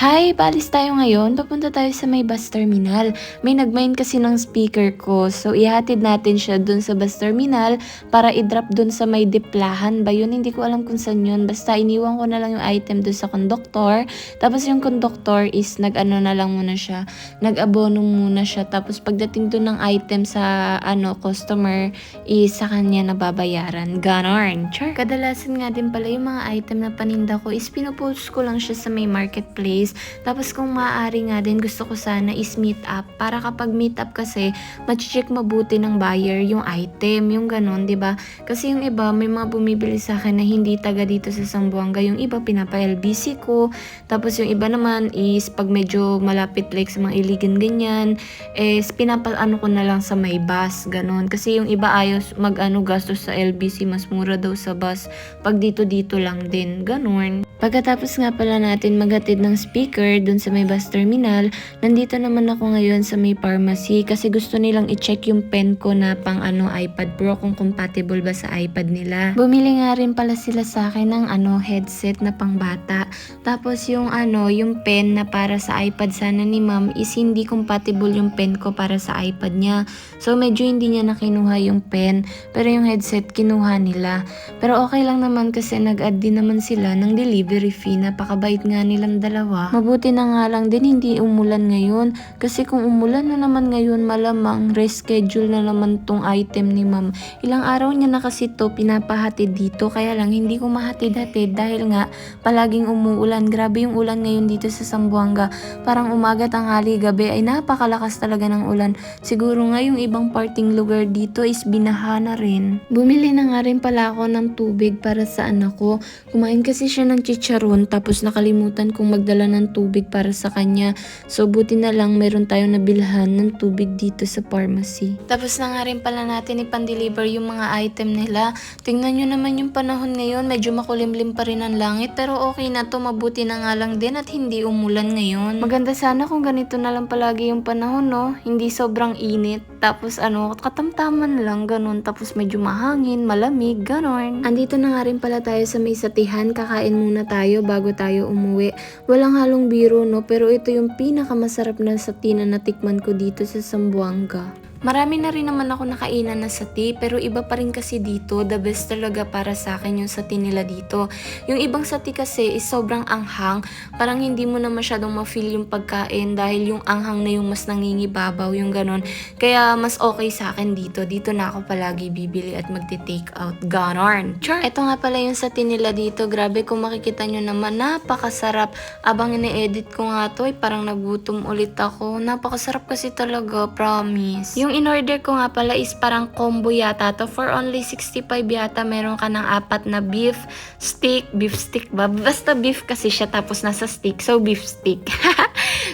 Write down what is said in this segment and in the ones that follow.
Hi, balis tayo ngayon. Papunta tayo sa may bus terminal. May nagmain kasi ng speaker ko. So, ihatid natin siya dun sa bus terminal para i-drop dun sa may diplahan ba yun? Hindi ko alam kung saan yun. Basta iniwan ko na lang yung item dun sa conductor. Tapos yung conductor is nag-ano na lang muna siya. Nag-abono muna siya. Tapos pagdating dun ng item sa ano customer is sa kanya nababayaran. Ganon. Char. Kadalasan nga din pala yung mga item na paninda ko is pinupost ko lang siya sa may marketplace. Tapos kung maaari nga din, gusto ko sana is meet up. Para kapag meet up kasi, check mabuti ng buyer yung item, yung ganun, 'di ba Kasi yung iba, may mga bumibili sa akin na hindi taga dito sa Zamboanga. Yung iba, pinapa-LBC ko. Tapos yung iba naman is pag medyo malapit like sa mga iligan ganyan, is pinapa-ano ko na lang sa may bus, ganun. Kasi yung iba ayos mag-ano gastos sa LBC, mas mura daw sa bus. Pag dito-dito lang din, ganun. Pagkatapos nga pala natin maghatid ng speaker dun sa may bus terminal, nandito naman ako ngayon sa may pharmacy kasi gusto nilang i-check yung pen ko na pang ano iPad Pro kung compatible ba sa iPad nila. Bumili nga rin pala sila sa akin ng ano headset na pang bata. Tapos yung ano, yung pen na para sa iPad sana ni ma'am is hindi compatible yung pen ko para sa iPad niya. So medyo hindi niya nakinuha yung pen, pero yung headset kinuha nila. Pero okay lang naman kasi nag-add din naman sila ng delivery fee. Napakabait nga nilang dalawa. Mabuti na nga lang din hindi umulan ngayon. Kasi kung umulan na naman ngayon, malamang reschedule na naman tong item ni ma'am. Ilang araw niya na kasi to pinapahatid dito. Kaya lang hindi ko mahatid-hatid dahil nga palaging umuulan. Grabe yung ulan ngayon dito sa Sambuanga. Parang umaga, tanghali, gabi ay napakalakas talaga ng ulan. Siguro nga yung ibang parting lugar dito is binaha na rin. Bumili na nga rin pala ako ng tubig para sa anak ko. Kumain kasi siya ng chicharon tapos nakalimutan kong magdala ng tubig para sa kanya. So buti na lang meron tayong nabilhan ng tubig dito sa pharmacy. Tapos na nga rin pala natin ipandeliver yung mga item nila. Tingnan nyo naman yung panahon ngayon. Medyo makulimlim pa rin ang langit pero okay na to. Mabuti na nga lang din at hindi umulan ngayon. Maganda sana kung ganito na lang palagi yung panahon no. Hindi sobrang init. Tapos ano, katamtaman lang ganun. Tapos medyo mahangin, malamig, ganon. Andito na nga rin pala tayo sa may satihan. Kakain muna tayo bago tayo umuwi. Walang halong biro no, pero ito yung pinakamasarap na satina na tikman ko dito sa Zamboanga. Marami na rin naman ako nakainan na sati, pero iba pa rin kasi dito, the best talaga para sa akin yung sati nila dito. Yung ibang sati kasi is sobrang anghang, parang hindi mo na masyadong ma-feel yung pagkain dahil yung anghang na yung mas nangingibabaw, yung ganon. Kaya mas okay sa akin dito, dito na ako palagi bibili at magti-take out. Ganon. Sure. Ito nga pala yung sati nila dito, grabe kung makikita nyo naman, napakasarap. Abang ine-edit ko nga to, ay parang nagutom ulit ako. Napakasarap kasi talaga, promise. Yung in-order ko nga pala is parang combo yata to. For only 65 yata, meron ka ng apat na beef stick, beef stick ba? Basta beef kasi siya tapos nasa stick, so beef stick.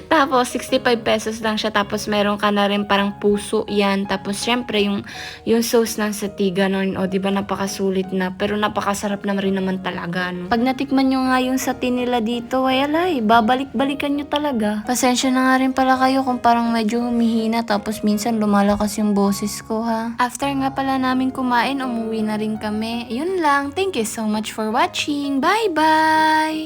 tapos 65 pesos lang siya tapos meron ka na rin parang puso yan. Tapos syempre yung yung sauce ng sati ganon. O di ba napakasulit na pero napakasarap na rin naman talaga. No? Pag natikman nyo nga yung sati nila dito, ay alay, babalik-balikan nyo talaga. Pasensya na nga rin pala kayo kung parang medyo humihina tapos minsan lumalakas yung boses ko ha. After nga pala namin kumain, umuwi na rin kami. Yun lang. Thank you so much for watching. Bye-bye!